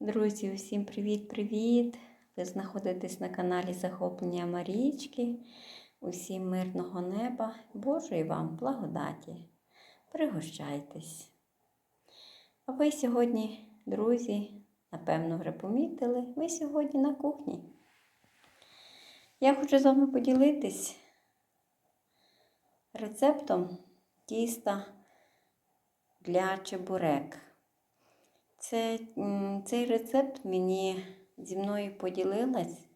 Друзі, усім привіт-привіт! Ви знаходитесь на каналі Захоплення Марічки. Усім мирного неба, Божої вам благодаті. Пригощайтесь. А ви сьогодні, друзі, напевно, вже помітили, ви сьогодні на кухні. Я хочу з вами поділитись рецептом тіста для чебурек. Це, цей рецепт мені зі мною поділилась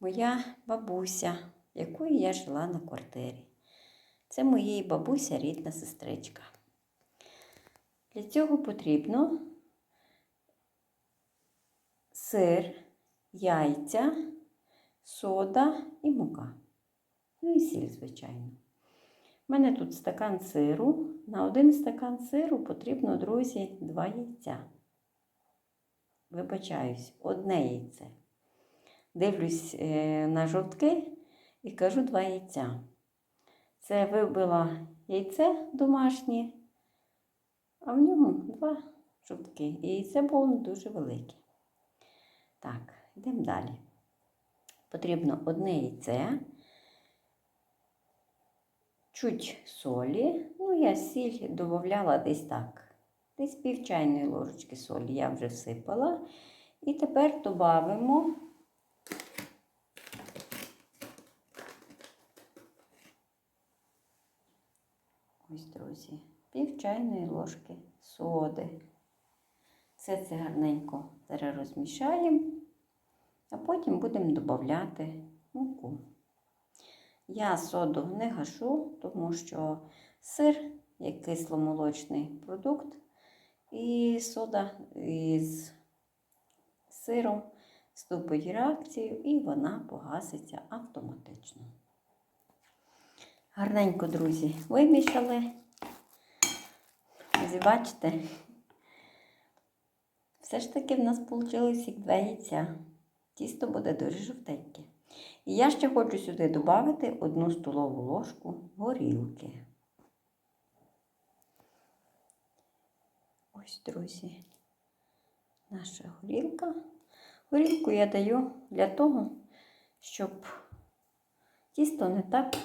моя бабуся, якою я жила на квартирі. Це моєї бабуся рідна сестричка. Для цього потрібно сир, яйця, сода і мука. Ну і сіль, звичайно. У мене тут стакан сиру. На один стакан сиру потрібно, друзі, два яйця. Вибачаюсь, одне яйце. Дивлюсь е, на жовтки і кажу два яйця. Це вибила яйце домашнє, а в ньому два жовтки. І яйце було дуже велике. Так, йдемо далі. Потрібно одне яйце чуть солі. Ну, я сіль додавала десь так. Десь пів чайної ложечки солі я вже всипала. І тепер додамо ось, друзі, пів чайної ложки соди. Все це гарненько зараз розмішаємо, а потім будемо додати муку. Я соду не гашу, тому що сир як кисломолочний продукт, і сода із сиром вступить реакцію і вона погаситься автоматично. Гарненько, друзі, вимішали. Ось бачите, все ж таки в нас вийшло як два яйця. Тісто буде дуже жовтеньке. І я ще хочу сюди додати одну столову ложку горілки. Ось, друзі, наша горілка. Горілку я даю для того, щоб тісто не так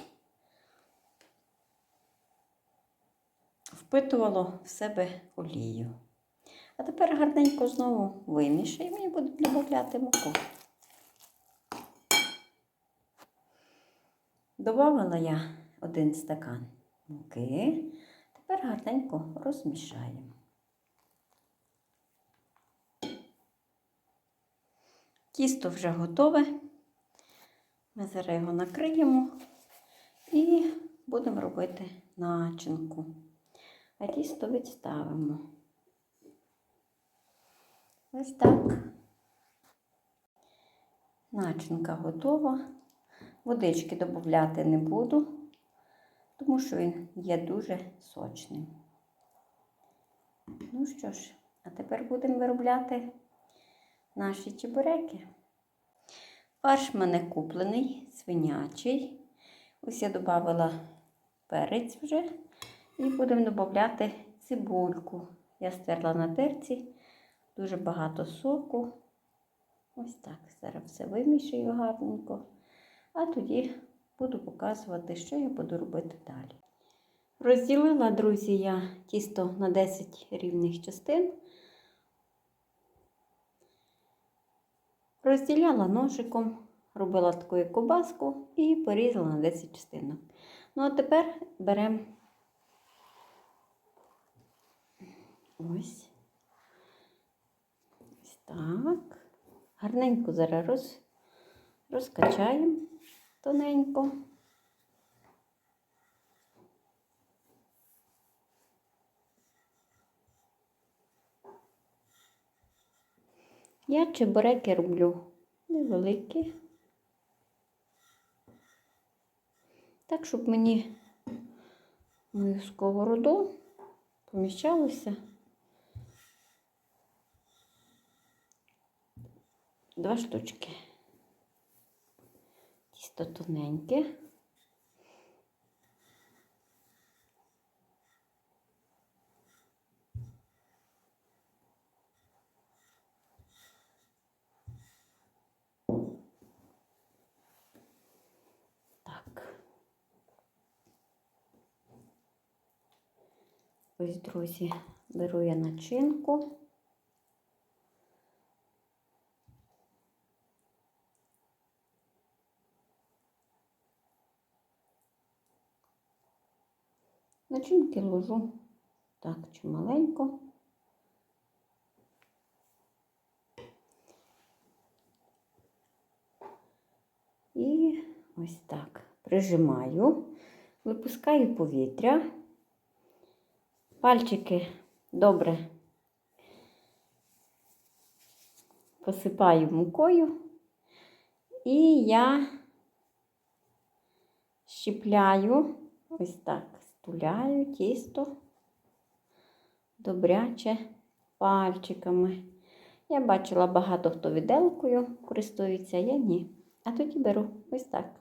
впитувало в себе олію. А тепер гарненько знову вимішаємо і буду додати муку. Добавила я один стакан муки. Тепер гарненько розмішаємо. Тісто вже готове. Ми зараз його накриємо і будемо робити начинку. А тісто відставимо. Ось так. Начинка готова. Водички додати не буду, тому що він є дуже сочним. Ну що ж, а тепер будемо виробляти наші чебуреки. Фарш в мене куплений, свинячий. Ось я додала перець вже і будемо додати цибульку. Я стерла на терці, дуже багато соку. Ось так. Зараз все вимішую гарненько. А тоді буду показувати, що я буду робити далі. Розділила, друзі, я тісто на 10 рівних частин. Розділяла ножиком, робила таку кобаску і порізала на 10 частинок. Ну, а тепер беремо ось. Ось так. Гарненько зараз роз, розкачаємо тоненько. Я чебуреки роблю невеликі, так, щоб мені мою сковороду поміщалося два штучки чисто тоненьке. Ось, друзі, беру я начинку. Начинки ложу так чималенько. І ось так прижимаю, випускаю повітря. Пальчики добре посипаю мукою, і я щіпляю, ось так, стуляю тісто добряче пальчиками. Я бачила багато хто віделкою користується, я ні. А тоді беру ось так.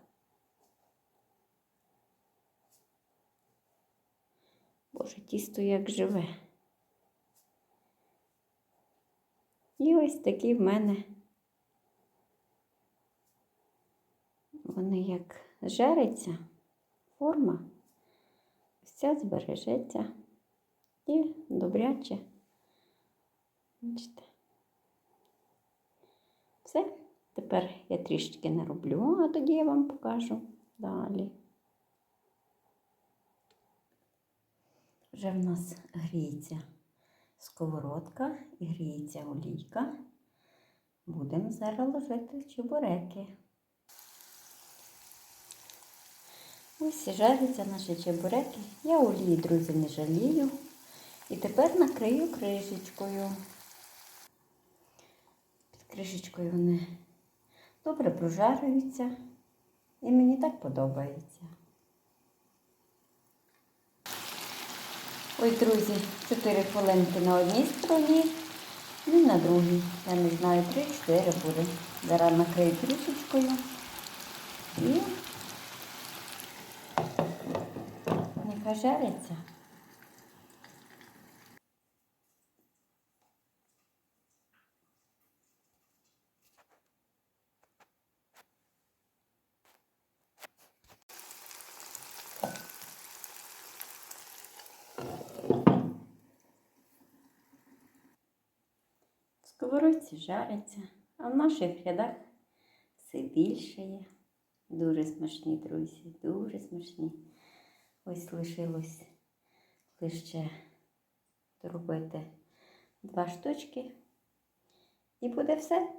Боже, тісто як живе. І ось такі в мене вони як жаряться, форма, вся збережеться і добряче. Бачите. Все. Тепер я трішечки не роблю, а тоді я вам покажу далі. Вже в нас гріється сковородка і гріється олійка. Будемо зараз ложити чебуреки. Ось і жаряться наші чебуреки. Я олії, друзі, не жалію. І тепер накрию кришечкою. Під кришечкою вони добре прожарюються. І мені так подобається. Ось, друзі, 4 хвилинки на одній стороні і на другій. Я не знаю, 3-4 буде. Зараз накрию кришечкою і В сковородці жариться, а в наших рядах все більше є. Дуже смачні, друзі, дуже смачні. Ось лишилось лише доробити два штучки. І буде все.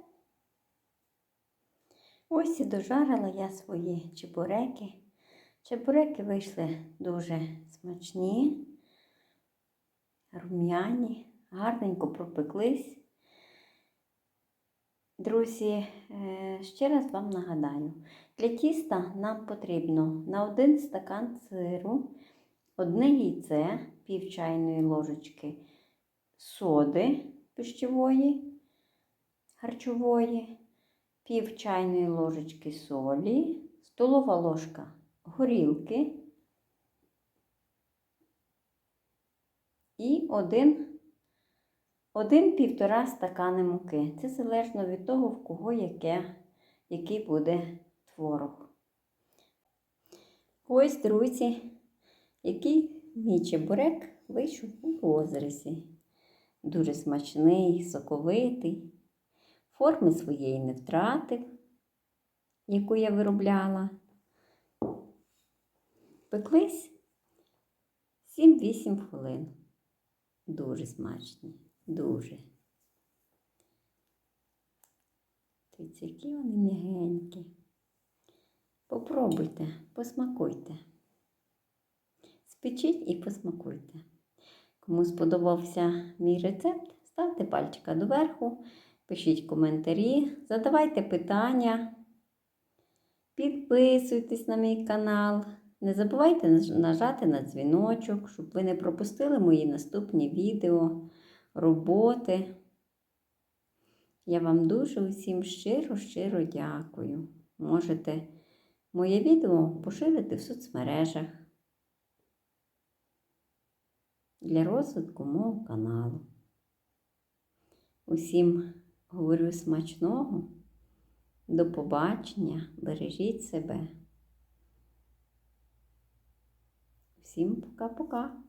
Ось і дожарила я свої чебуреки. Чебуреки вийшли дуже смачні, рум'яні, гарненько пропеклись. Друзі, е, ще раз вам нагадаю, для тіста нам потрібно на один стакан сиру, одне яйце, пів чайної ложечки соди пищевої, харчової, пів чайної ложечки солі, столова ложка горілки і один один-півтора стакани муки. Це залежно від того, в кого яке, який буде творог. Ось, друзі, який мій чебурек вийшов у розрізі. Дуже смачний, соковитий, форми своєї не втратив, яку я виробляла. Пеклись 7-8 хвилин. Дуже смачні. Дуже. Дивіться, які вони м'ягенькі. Попробуйте, посмакуйте. Спечіть і посмакуйте. Кому сподобався мій рецепт, ставте пальчика доверху, пишіть коментарі, задавайте питання, підписуйтесь на мій канал. Не забувайте нажати на дзвіночок, щоб ви не пропустили мої наступні відео роботи. Я вам дуже усім щиро-щиро дякую. Можете моє відео поширити в соцмережах для розвитку мого каналу. Усім говорю смачного, до побачення, бережіть себе. Всім пока-пока!